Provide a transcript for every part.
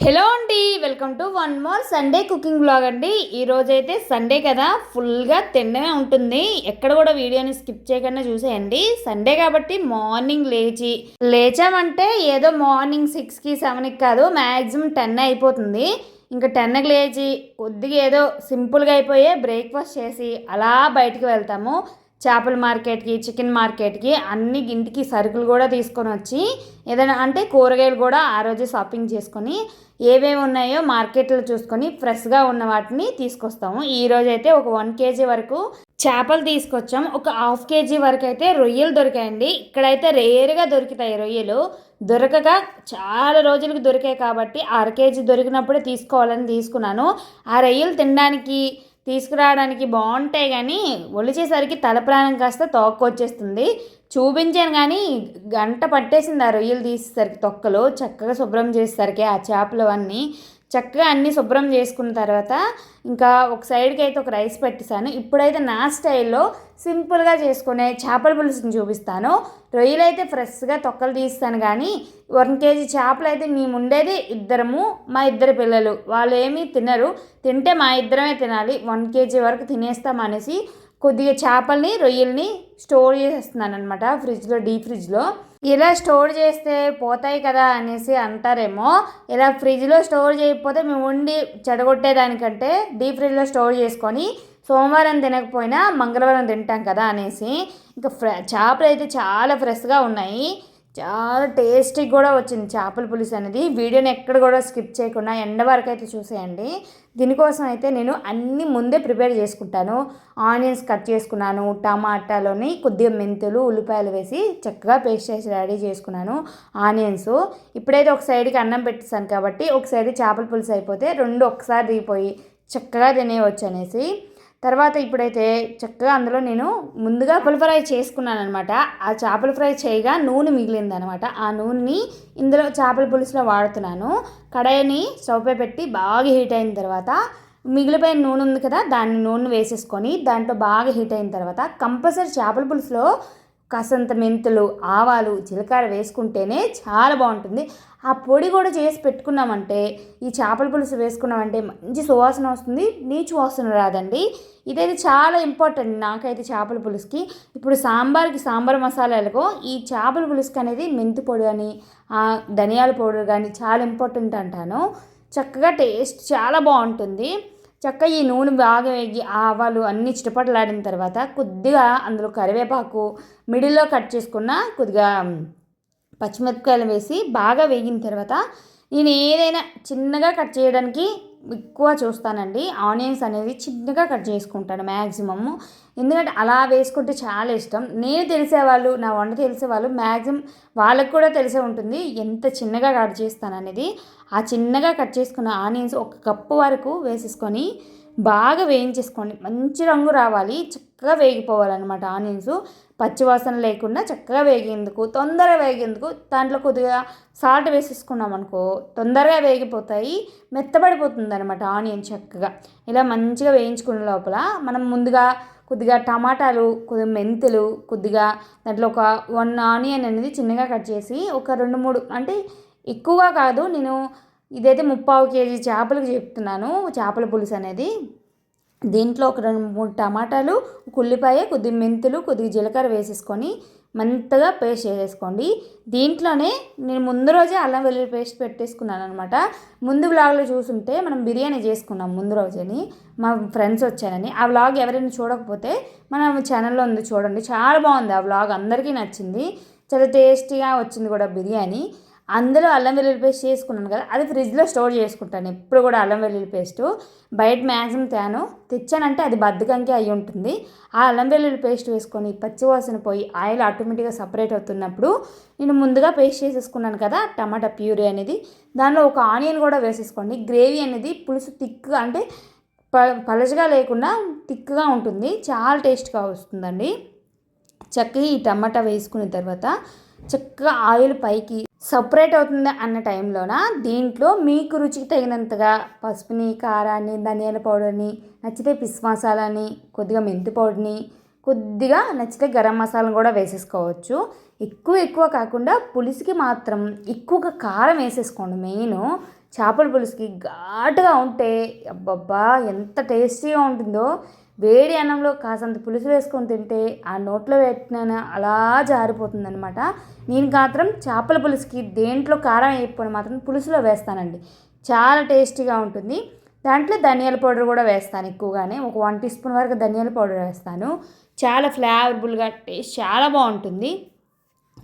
Hello అండి welcome to one more Sunday cooking blog అండి. ఈరోజు అయితే సండే కదా ఫుల్గా తిండమే ఉంటుంది. ఎక్కడ కూడా వీడియోని స్కిప్ చేయకుండా చూసేయండి. సండే కాబట్టి మార్నింగ్ లేచి లేచామంటే ఏదో మార్నింగ్ సిక్స్కి సెవెన్కి కాదు మ్యాక్సిమం టెన్ అయిపోతుంది. ఇంకా టెన్కి లేచి కొద్దిగా ఏదో సింపుల్గా అయిపోయే బ్రేక్ఫాస్ట్ చేసి అలా బయటికి వెళ్తాము. చేపల మార్కెట్కి చికెన్ మార్కెట్కి అన్ని ఇంటికి సరుకులు కూడా తీసుకొని వచ్చి ఏదైనా అంటే కూరగాయలు కూడా ఆ రోజే షాపింగ్ చేసుకొని ఏవేవి ఉన్నాయో మార్కెట్లో చూసుకొని ఫ్రెష్గా ఉన్న వాటిని తీసుకొస్తాము. ఈ రోజు అయితే ఒక వన్ కేజీ వరకు చేపలు తీసుకొచ్చాం. ఒక హాఫ్ కేజీ వరకు అయితే రొయ్యలు దొరికాయండి. ఇక్కడైతే రేరుగా దొరుకుతాయి రొయ్యలు. దొరకక చాలా రోజులకు దొరికాయి కాబట్టి అర కేజీ దొరికినప్పుడే తీసుకోవాలని తీసుకున్నాను. ఆ రొయ్యలు తినడానికి తీసుకురావడానికి బాగుంటాయి కానీ ఒలిచేసరికి తల ప్రాణం కాస్త తోక్కొచ్చేస్తుంది. చూపించాను కానీ గంట పట్టేసింది ఆ రొయ్యలు తీసేసరికి తొక్కలు. చక్కగా శుభ్రం చేసేసరికి ఆ చేపలు అన్నీ చక్కగా అన్నీ శుభ్రం చేసుకున్న తర్వాత ఇంకా ఒక సైడ్కి అయితే ఒక రైస్ పెట్టేశాను. ఇప్పుడైతే నా స్టైల్లో సింపుల్గా చేసుకునే చేపల పులుసుని చూపిస్తాను. రొయ్యలు అయితే ఫ్రెష్గా తొక్కలు తీస్తాను కానీ వన్ కేజీ చేపలు అయితే మేము ఉండేది ఇద్దరము మా ఇద్దరు పిల్లలు. వాళ్ళు ఏమీ తినరు. తింటే మా ఇద్దరమే తినాలి. వన్ కేజీ వరకు తినేస్తాం అనేసి కొద్దిగా చేపల్ని రొయ్యల్ని స్టోర్ చేసేస్తున్నాను అనమాట ఫ్రిడ్జ్లో డీప్ ఫ్రిడ్జ్లో. ఇలా స్టోర్ చేస్తే పోతాయి కదా అనేసి అంటారేమో. ఇలా ఫ్రిడ్జ్లో స్టోర్ చేయకపోతే మేము ఉండి చెడగొట్టేదానికంటే డీప్ ఫ్రిడ్జ్లో స్టోర్ చేసుకొని సోమవారం తినకపోయినా మంగళవారం తింటాం కదా అనేసి. ఇంకా ఫ్ర చేపలు అయితే చాలా ఫ్రెష్గా ఉన్నాయి. చాలా టేస్టీ కూడా వచ్చింది చేపల పులుసు అనేది. వీడియోని ఎక్కడ కూడా స్కిప్ చేయకుండా ఎండ వరకు అయితే చూసేయండి. దీనికోసం అయితే నేను అన్నీ ముందే ప్రిపేర్ చేసుకుంటాను. ఆనియన్స్ కట్ చేసుకున్నాను టమాటాలోని కొద్దిగా మెంతులు ఉల్లిపాయలు వేసి చక్కగా పేస్ట్ చేసి రెడీ చేసుకున్నాను. ఆనియన్స్ ఇప్పుడైతే ఒక సైడ్కి అన్నం పెట్టేసాను కాబట్టి ఒక సైడ్ చేపల పులుసు అయిపోతే రెండు ఒకసారి దిగిపోయి చక్కగా తినేయవచ్చు అనేసి తర్వాత ఇప్పుడైతే చక్కగా అందులో నేను ముందుగా చేపల ఫ్రై చేసుకున్నాను అనమాట ఆ చేపల ఫ్రై చేయగా నూనె మిగిలింది అనమాట ఆ నూనెని ఇందులో చేపల పులుసులో వాడుతున్నాను. కడాయిని స్టవ్పై పెట్టి బాగా హీట్ అయిన తర్వాత మిగిలిపోయిన నూనె ఉంది కదా దాన్ని నూనె వేసేసుకొని దాంట్లో బాగా హీట్ అయిన తర్వాత కంపల్సరీ చేపల పులుసులో కాసంత మెంతులు ఆవాలు జీలకర్ర వేసుకుంటేనే చాలా బాగుంటుంది. ఆ పొడి కూడా చేసి పెట్టుకున్నామంటే ఈ చేపల పులుసు వేసుకున్నామంటే మంచి సువాసన వస్తుంది. నీచు వాసన రాదండి. ఇదైతే చాలా ఇంపార్టెంట్ నాకైతే చేపల పులుసుకి. ఇప్పుడు సాంబార్కి సాంబార్ మసాలాలకు ఈ చేపల పులుసుకి అనేది మెంతి పొడి అని ధనియాల పౌడర్ కానీ చాలా ఇంపార్టెంట్ అంటాను. చక్కగా టేస్ట్ చాలా బాగుంటుంది. చక్కగా ఈ నూనె బాగా వేగి ఆవాలు అన్ని చిటపటలాడిన తర్వాత కొద్దిగా అందులో కరివేపాకు మిడిల్లో కట్ చేసుకున్న కొద్దిగా పచ్చిమిరపకాయలు వేసి బాగా వేగిన తర్వాత నేను ఏదైనా చిన్నగా కట్ చేయడానికి ఎక్కువ చూస్తానండి. ఆనియన్స్ అనేది చిన్నగా కట్ చేసుకుంటాను మ్యాక్సిమమ్ ఎందుకంటే అలా వేసుకుంటే చాలా ఇష్టం. నేను తెలిసేవాళ్ళు నా వంట తెలిసేవాళ్ళు మ్యాక్సిమం వాళ్ళకు కూడా తెలిసే ఉంటుంది ఎంత చిన్నగా కట్ చేస్తాను అనేది ఆ చిన్నగా కట్ చేసుకున్న ఆనియన్స్ ఒక కప్పు వరకు వేసేసుకొని బాగా వేయించేసుకోండి. మంచి రంగు రావాలి. చక్కగా వేగిపోవాలన్నమాట. ఆనియన్స్ పచ్చివాసన లేకుండా చక్కగా వేగేందుకు తొందరగా వేగేందుకు దాంట్లో కొద్దిగా సాల్ట్ వేసేసుకున్నాం అనుకో తొందరగా వేగిపోతాయి. మెత్తబడిపోతుంది అనమాట ఆనియన్ చక్కగా. ఇలా మంచిగా వేయించుకున్న లోపల మనం ముందుగా కొద్దిగా టమాటాలు కొద్దిగా మెంతులు కొద్దిగా దాంట్లో ఒక వన్ ఆనియన్ అనేది చిన్నగా కట్ చేసి ఒక రెండు మూడు అంటే ఎక్కువగా కాదు. నేను ఇదైతే ముప్పావు కేజీ చేపలకు చెప్తున్నాను చేపల పులుసు అనేది. దీంట్లో ఒక రెండు మూడు టమాటాలు ఉల్లిపాయ కొద్దిగా మెంతులు కొద్దిగా జీలకర్ర వేసేసుకొని మంతగా పేస్ట్ చేసేసుకోండి. దీంట్లోనే నేను ముందు రోజే అల్లం వెల్లుల్లి పేస్ట్ పెట్టేసుకున్నాను అనమాట ముందు వ్లాగ్లో చూసుంటే మనం బిర్యానీ చేసుకున్నాం ముందు రోజని. మా ఫ్రెండ్స్ వచ్చానని ఆ వ్లాగ్ ఎవరైనా చూడకపోతే మన ఛానల్లో ఉంది చూడండి. చాలా బాగుంది ఆ వ్లాగ్ అందరికీ నచ్చింది. చాలా టేస్టీగా వచ్చింది కూడా బిర్యానీ. అందులో అల్లం వెల్లుల్లి పేస్ట్ చేసుకున్నాను కదా అది ఫ్రిడ్జ్లో స్టోర్ చేసుకుంటాను. ఎప్పుడు కూడా అల్లం వెల్లుల్లి పేస్ట్. బయట మ్యాక్సిమం తేను తెచ్చానంటే అది బద్దకంకి అయి ఉంటుంది. ఆ అల్లం వెల్లుల్లి పేస్ట్ వేసుకొని పచ్చివాసన పోయి ఆయిల్ ఆటోమేటిక్గా సపరేట్ అవుతున్నప్పుడు నేను ముందుగా పేస్ట్ చేసేసుకున్నాను కదా టమాటా ప్యూరీ అనేది. దానిలో ఒక ఆనియన్ కూడా వేసేసుకోండి. గ్రేవీ అనేది పులుసు థిక్గా అంటే ప పలచగా లేకుండా థిక్గా ఉంటుంది. చాలా టేస్ట్గా వస్తుందండి. చక్కగా ఈ టమాటా వేసుకున్న తర్వాత చక్కగా ఆయిల్ పైకి సపరేట్ అవుతుంది అన్న టైంలోన దీంట్లో మీకు రుచికి తగినంతగా పసుపుని కారాన్ని ధనియాల పౌడర్ని నచ్చితే పిస్ మసాలాని కొద్దిగా మెంతి పౌడర్ని కొద్దిగా నచ్చితే గరం మసాలాను కూడా వేసేసుకోవచ్చు. ఎక్కువ ఎక్కువ కాకుండా పులుసుకి మాత్రం ఎక్కువగా కారం వేసేసుకోండి. మెయిన్ చేపల పులుసుకి ఘాటుగా ఉంటే అబ్బబ్బా ఎంత టేస్టీగా ఉంటుందో. వేడి అన్నంలో కాసంత పులుసు వేసుకొని తింటే ఆ నోట్లో పెట్టిన అలా జారిపోతుంది అనమాట నేను మాత్రం చేపల పులుసుకి దేంట్లో కారం వేయకపోయినా మాత్రం పులుసులో వేస్తానండి. చాలా టేస్టీగా ఉంటుంది. దాంట్లో ధనియాల పౌడర్ కూడా వేస్తాను ఎక్కువగానే. ఒక వన్ టీ స్పూన్ వరకు ధనియాల పౌడర్ వేస్తాను. చాలా ఫ్లేవర్ఫుల్గా టేస్ట్ చాలా బాగుంటుంది.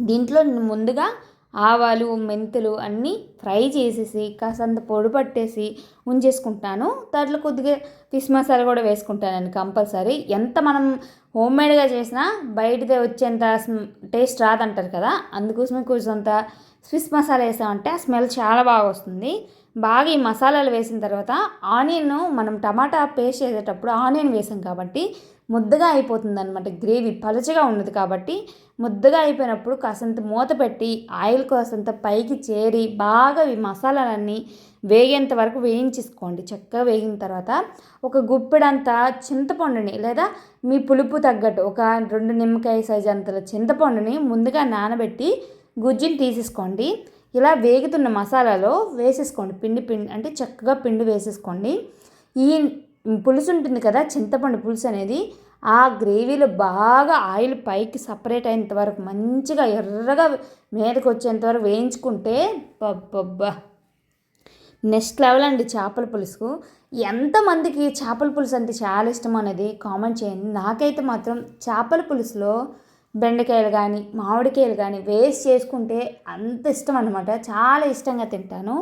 దీంట్లో ముందుగా ఆవాలు మెంతులు అన్నీ ఫ్రై చేసేసి కాసంత పొడి పట్టేసి ఉంచేసుకుంటాను. దాంట్లో కొద్దిగా ఫిష్ మసాలా కూడా వేసుకుంటానండి కంపల్సరీ. ఎంత మనం హోమ్ మేడ్గా చేసినా బయటదే వచ్చేంత టేస్ట్ రాదంటారు కదా అందుకోసమే కొంచెంత ఫిష్ మసాలా వేసామంటే ఆ స్మెల్ చాలా బాగా వస్తుంది. బాగా ఈ మసాలాలు వేసిన తర్వాత ఆనియన్ మనం టమాటా పేస్ట్ చేసేటప్పుడు ఆనియన్ వేసాం కాబట్టి ముద్దగా అయిపోతుంది అనమాట గ్రేవీ పలచగా ఉన్నది కాబట్టి ముద్దగా అయిపోయినప్పుడు కాసంత మూత పెట్టి ఆయిల్ కాసంత పైకి చేరి బాగా ఈ మసాలాలన్నీ వేగేంత వరకు వేయించేసుకోండి. చక్కగా వేగిన తర్వాత ఒక గుప్పెడంత చింతపండుని లేదా మీ పులుపు తగ్గట్టు ఒక రెండు నిమ్మకాయ సైజు అంతల చింతపండుని ముందుగా నానబెట్టి గుజ్జుని తీసేసుకోండి. ఇలా వేగుతున్న మసాలాలో వేసేసుకోండి. పిండి పిండి అంటే చక్కగా పిండి వేసేసుకోండి. ఈ పులుసు ఉంటుంది కదా చింతపండు పులుసు అనేది ఆ గ్రేవీలో బాగా ఆయిల్ పైకి సపరేట్ అయినంత వరకు మంచిగా ఎర్రగా మీదకి వచ్చేంత వరకు వేయించుకుంటే పబ్బబ్బా నెక్స్ట్ లెవెల్ అండి చేపల పులుసు. ఎంతమందికి చేపల పులుసు అంటే చాలా ఇష్టం అనేది కామెంట్ చేయండి. నాకైతే మాత్రం చేపల పులుసులో బెండకాయలు కానీ మామిడికాయలు కానీ వేస్ట్ చేసుకుంటే అంత ఇష్టం అనమాట చాలా ఇష్టంగా తింటాను.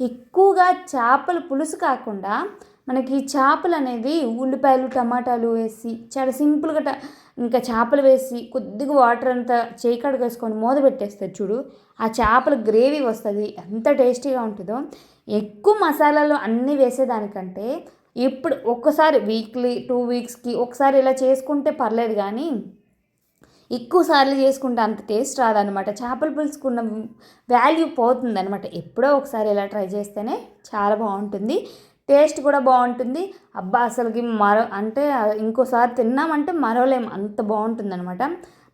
ఎక్కువగా చేపల పులుసు కాకుండా మనకి చేపలు అనేది ఉల్లిపాయలు టమాటాలు వేసి చాలా సింపుల్గా ఇంకా చేపలు వేసి కొద్దిగా వాటర్ అంతా చేయి వేసుకొని మూత పెట్టేస్తారు చూడు. ఆ చేపల గ్రేవీ వస్తుంది. ఎంత టేస్టీగా ఉంటుందో. ఎక్కువ మసాలాలు అన్నీ వేసేదానికంటే ఇప్పుడు ఒక్కసారి వీక్లీ టూ వీక్స్కి ఒకసారి ఇలా చేసుకుంటే పర్లేదు కానీ ఎక్కువసార్లు చేసుకుంటే అంత టేస్ట్ రాదనమాట చేపల పులుసుకున్న వాల్యూ పోతుందనమాట ఎప్పుడో ఒకసారి ఇలా ట్రై చేస్తేనే చాలా బాగుంటుంది. టేస్ట్ కూడా బాగుంటుంది. అబ్బా అసలుకి మరో అంటే ఇంకోసారి తిన్నామంటే మరోలేం అంత బాగుంటుంది అనమాట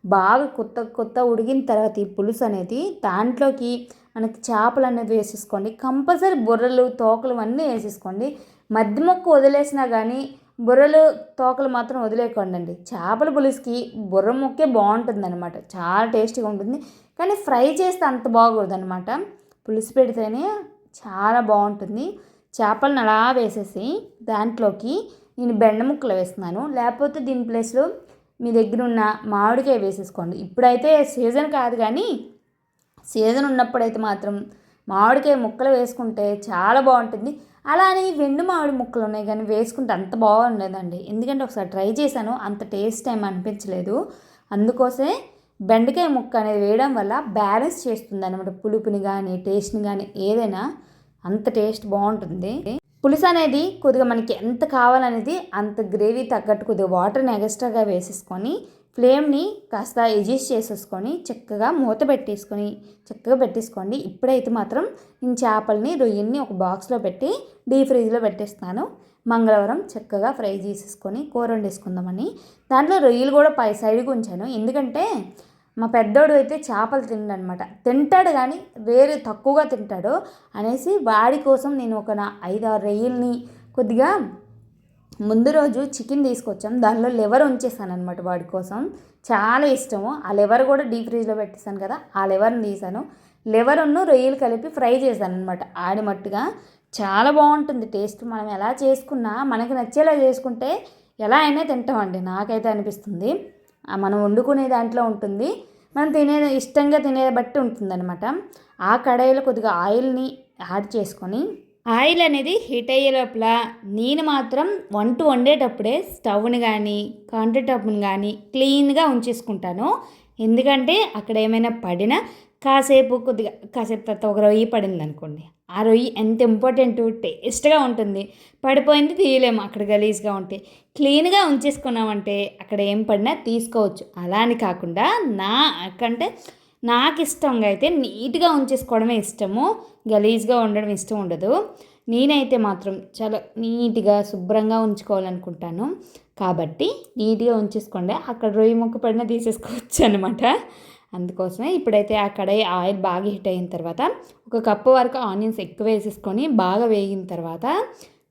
బాగా కొత్త కొత్త ఉడికిన తర్వాత ఈ పులుసు అనేది దాంట్లోకి మనకి చేపలు అనేది వేసేసుకోండి. కంపల్సరీ బుర్రలు తోకలు అన్నీ వేసేసుకోండి. మధ్య మొక్క వదిలేసినా కానీ బుర్రలు తోకలు మాత్రం వదిలేకండి చేపల పులుసుకి బుర్ర ముక్కే బాగుంటుంది అనమాట చాలా టేస్టీగా ఉంటుంది. కానీ ఫ్రై చేస్తే అంత బాగోదు అనమాట పులుసు పెడితేనే చాలా బాగుంటుంది. చేపలను అలా వేసేసి దాంట్లోకి నేను బెండ ముక్కలు వేస్తున్నాను. లేకపోతే దీని ప్లేస్లో మీ దగ్గర ఉన్న మామిడికాయ వేసేసుకోండి. ఇప్పుడైతే సీజన్ కాదు కానీ సీజన్ ఉన్నప్పుడైతే మాత్రం మామిడికాయ ముక్కలు వేసుకుంటే చాలా బాగుంటుంది. అలానే వెండు మామిడి ముక్కలు ఉన్నాయి కానీ వేసుకుంటే అంత బాగుండదండి. ఎందుకంటే ఒకసారి ట్రై చేశాను అంత టేస్ట్ ఏం అనిపించలేదు. అందుకోసమే బెండకాయ ముక్క అనేది వేయడం వల్ల బ్యాలెన్స్ చేస్తుంది అనమాట పులుపుని కానీ టేస్ట్ని కానీ ఏదైనా అంత టేస్ట్ బాగుంటుంది. పులుసు అనేది కొద్దిగా మనకి ఎంత కావాలనేది అంత గ్రేవీ తగ్గట్టు కొద్దిగా వాటర్ని ఎక్స్ట్రాగా వేసేసుకొని ఫ్లేమ్ని కాస్త అడ్జస్ట్ చేసేసుకొని చక్కగా మూత పెట్టేసుకొని చక్కగా పెట్టేసుకోండి. ఇప్పుడైతే మాత్రం నేను చేపల్ని రొయ్యల్ని ఒక బాక్స్లో పెట్టి డీప్ ఫ్రిడ్జ్లో పెట్టేస్తాను మంగళవారం చక్కగా ఫ్రై చేసేసుకొని కూర వండేసుకుందామని. దాంట్లో రొయ్యలు కూడా పై సైడ్కి ఉంచాను. ఎందుకంటే మా పెద్దోడు అయితే చేపలు తిండనమాట. తింటాడు కానీ వేరే తక్కువగా తింటాడు. అనేసి వాడి కోసం నేను ఒక నా ఐదు ఆరు రొయ్యల్ని కొద్దిగా ముందు రోజు చికెన్ తీసుకొచ్చాం. దానిలో లెవర్ ఉంచేసాను అనమాట వాడి కోసం. చాలా ఇష్టము. ఆ లెవర్ కూడా డీప్ ఫ్రిడ్జ్లో పెట్టేశాను కదా ఆ లెవర్ని తీసాను. లెవరును రొయ్యలు కలిపి ఫ్రై చేశాను అనమాట ఆడిమట్టుగా చాలా బాగుంటుంది టేస్ట్. మనం ఎలా చేసుకున్నా మనకి నచ్చేలా చేసుకుంటే ఎలా అయినా తింటామండి. నాకైతే అనిపిస్తుంది. మనం వండుకునే దాంట్లో ఉంటుంది. మనం తినే ఇష్టంగా తినే బట్టి ఉంటుందన్నమాట. ఆ కడాయిలో కొద్దిగా ఆయిల్ని యాడ్ చేసుకొని ఆయిల్ అనేది హీట్ అయ్యే లోపల నేను మాత్రం వంట వండేటప్పుడే స్టవ్ని కానీ కౌంటర్ టాప్ని కానీ క్లీన్గా ఉంచేసుకుంటాను. ఎందుకంటే అక్కడ ఏమైనా పడినా కాసేపు కొద్దిగా కాసేపు తర్వాత ఒక రొయ్యి పడింది అనుకోండి ఆ రొయ్యి ఎంత ఇంపార్టెంట్ టేస్ట్గా ఉంటుంది. పడిపోయింది తీయలేము. అక్కడ గలీజ్గా ఉంటే. క్లీన్గా ఉంచేసుకున్నామంటే అక్కడ ఏం పడినా తీసుకోవచ్చు. అలా అని కాకుండా నా అంటే నాకు ఇష్టంగా అయితే నీట్గా ఉంచేసుకోవడమే ఇష్టము. గలీజ్గా ఉండడం ఇష్టం ఉండదు. నేనైతే మాత్రం చాలా నీట్గా శుభ్రంగా ఉంచుకోవాలనుకుంటాను. కాబట్టి నీట్గా ఉంచేసుకోండి. అక్కడ రొయ్యి ముక్క పడినా తీసేసుకోవచ్చు అనమాట అందుకోసమే ఇప్పుడైతే ఆ కడాయి ఆయిల్ బాగా హీట్ అయిన తర్వాత ఒక కప్పు వరకు ఆనియన్స్ ఎక్కువ వేసేసుకొని బాగా వేగిన తర్వాత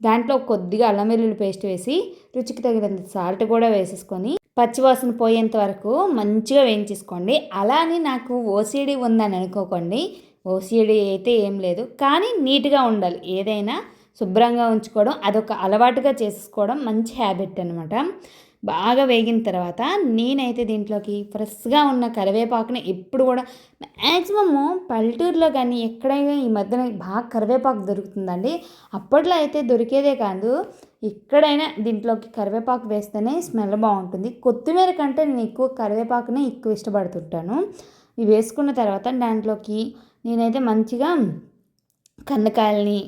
దాంట్లో కొద్దిగా అల్లం వెల్లుల్లి పేస్ట్ వేసి రుచికి తగినంత సాల్ట్ కూడా వేసేసుకొని పచ్చివాసన పోయేంత వరకు మంచిగా వేయించేసుకోండి. అలా అని నాకు ఓసిడి ఉందని అనుకోకండి. ఓసిడి అయితే ఏం లేదు. కానీ నీట్గా ఉండాలి. ఏదైనా శుభ్రంగా ఉంచుకోవడం అదొక అలవాటుగా చేసుకోవడం మంచి హ్యాబిట్ అనమాట బాగా వేగిన తర్వాత నేనైతే దీంట్లోకి ఫ్రెష్గా ఉన్న కరివేపాకుని ఎప్పుడు కూడా మ్యాక్సిమము పల్లెటూరులో కానీ ఎక్కడైనా ఈ మధ్యన బాగా కరివేపాకు దొరుకుతుందండి. అప్పట్లో అయితే దొరికేదే కాదు. ఎక్కడైనా దీంట్లోకి కరివేపాకు వేస్తేనే స్మెల్ బాగుంటుంది. కొత్తిమీర కంటే నేను ఎక్కువ కరివేపాకునే ఎక్కువ ఇష్టపడుతుంటాను. ఇవి వేసుకున్న తర్వాత దాంట్లోకి నేనైతే మంచిగా కందకాయలని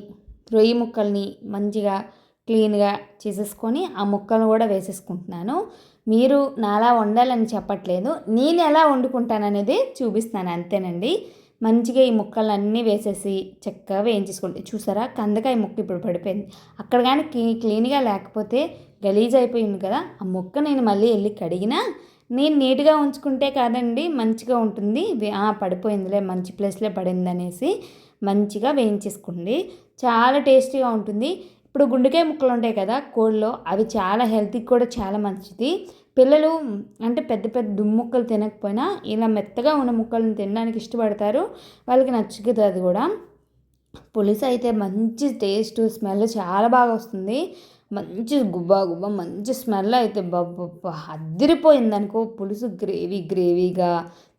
రొయ్యి ముక్కల్ని మంచిగా క్లీన్గా చేసేసుకొని ఆ ముక్కలను కూడా వేసేసుకుంటున్నాను. మీరు నాలా వండాలని చెప్పట్లేదు. నేను ఎలా వండుకుంటాను అనేది చూపిస్తాను అంతేనండి. మంచిగా ఈ ముక్కలన్నీ వేసేసి చక్కగా వేయించేసుకోండి. చూసారా? కందకాయ ముక్క ఇప్పుడు పడిపోయింది. అక్కడ కానీ క్లీన్గా లేకపోతే గలీజ్ అయిపోయింది కదా? ఆ ముక్క నేను మళ్ళీ వెళ్ళి కడిగినా నేను నీట్గా ఉంచుకుంటే కాదండి మంచిగా ఉంటుంది. పడిపోయిందిలే మంచి ప్లేస్లో పడింది అనేసి మంచిగా వేయించేసుకోండి. చాలా టేస్టీగా ఉంటుంది. ఇప్పుడు గుండెకాయ ముక్కలు ఉంటాయి కదా కోళ్ళలో అవి చాలా హెల్త్కి కూడా చాలా మంచిది. పిల్లలు అంటే పెద్ద పెద్ద దుమ్ము ముక్కలు తినకపోయినా ఇలా మెత్తగా ఉన్న ముక్కలను తినడానికి ఇష్టపడతారు. వాళ్ళకి నచ్చుతుంది అది కూడా. పులుసు అయితే మంచి టేస్ట్ స్మెల్ చాలా బాగా వస్తుంది. మంచి గుబ్బ గుబ్బ మంచి స్మెల్ అయితే అద్దరిపోయింది అనుకో. పులుసు గ్రేవీ గ్రేవీగా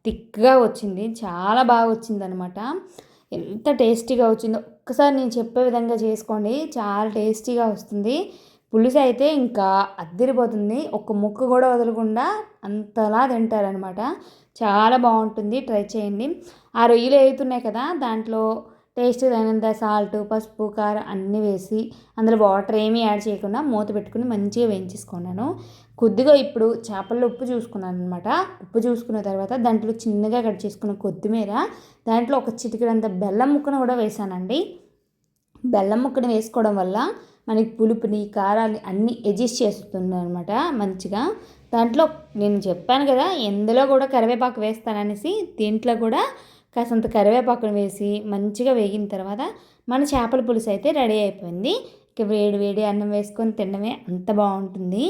థిక్గా వచ్చింది. చాలా బాగా వచ్చింది అనమాట ఎంత టేస్టీగా వచ్చిందో. ఒక్కసారి నేను చెప్పే విధంగా చేసుకోండి. చాలా టేస్టీగా వస్తుంది. పులుసు అయితే ఇంకా అద్దరిపోతుంది. ఒక్క ముక్క కూడా వదలకుండా అంతలా తింటారనమాట చాలా బాగుంటుంది. ట్రై చేయండి. ఆ రొయ్యలు వేయుతున్నాయి కదా దాంట్లో టేస్ట్ తగినంత సాల్ట్ పసుపు కారం అన్నీ వేసి అందులో వాటర్ ఏమీ యాడ్ చేయకుండా మూత పెట్టుకుని మంచిగా వేయించేసుకున్నాను కొద్దిగా ఇప్పుడు చేపల్లో ఉప్పు చూసుకున్నాను అనమాట ఉప్పు చూసుకున్న తర్వాత దాంట్లో చిన్నగా కట్ చేసుకున్న కొత్తిమీర దాంట్లో ఒక చిటికడంత బెల్లం ముక్కను కూడా వేసానండి. బెల్లం ముక్కను వేసుకోవడం వల్ల మనకి పులుపుని కారాన్ని అన్నీ అడ్జస్ట్ చేస్తుంది అనమాట మంచిగా. దాంట్లో నేను చెప్పాను కదా ఎందులో కూడా కరివేపాకు వేస్తాననేసి దీంట్లో కూడా కాసంత కరివేపాకును వేసి మంచిగా వేగిన తర్వాత మన చేపల పులుసు అయితే రెడీ అయిపోయింది. ఇక వేడి వేడి అన్నం వేసుకొని తినడమే అంత బాగుంటుంది.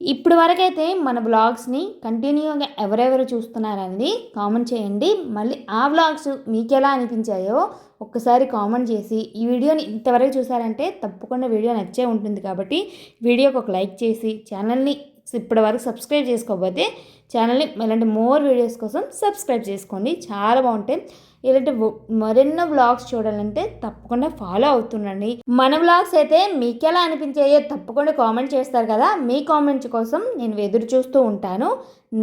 ఇప్పుడు వరకైతే మన బ్లాగ్స్ని కంటిన్యూగా ఎవరెవరు చూస్తున్నారనేది కామెంట్ చేయండి. మళ్ళీ ఆ బ్లాగ్స్ మీకు ఎలా అనిపించాయో ఒక్కసారి కామెంట్ చేసి ఈ వీడియోని ఇంతవరకు చూసారంటే తప్పకుండా వీడియో నచ్చే ఉంటుంది కాబట్టి వీడియోకి ఒక లైక్ చేసి ఛానల్ని ఇప్పటి వరకు సబ్స్క్రైబ్ చేసుకోకపోతే ఛానల్ని ఇలాంటి మోర్ వీడియోస్ కోసం సబ్స్క్రైబ్ చేసుకోండి. చాలా బాగుంటాయి. ఇలాంటి మరెన్నో వ్లాగ్స్ చూడాలంటే తప్పకుండా ఫాలో అవుతుండండి. మన వ్లాగ్స్ అయితే మీకు ఎలా అనిపించాయో తప్పకుండా కామెంట్ చేస్తారు కదా. మీ కామెంట్స్ కోసం నేను ఎదురు చూస్తూ ఉంటాను.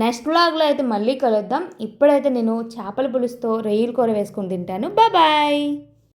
నెక్స్ట్ వ్లాగ్లో అయితే మళ్ళీ కలుద్దాం. ఇప్పుడైతే నేను చేపల పులుసుతో రొయ్యలు కూర వేసుకొని తింటాను. బాయ్.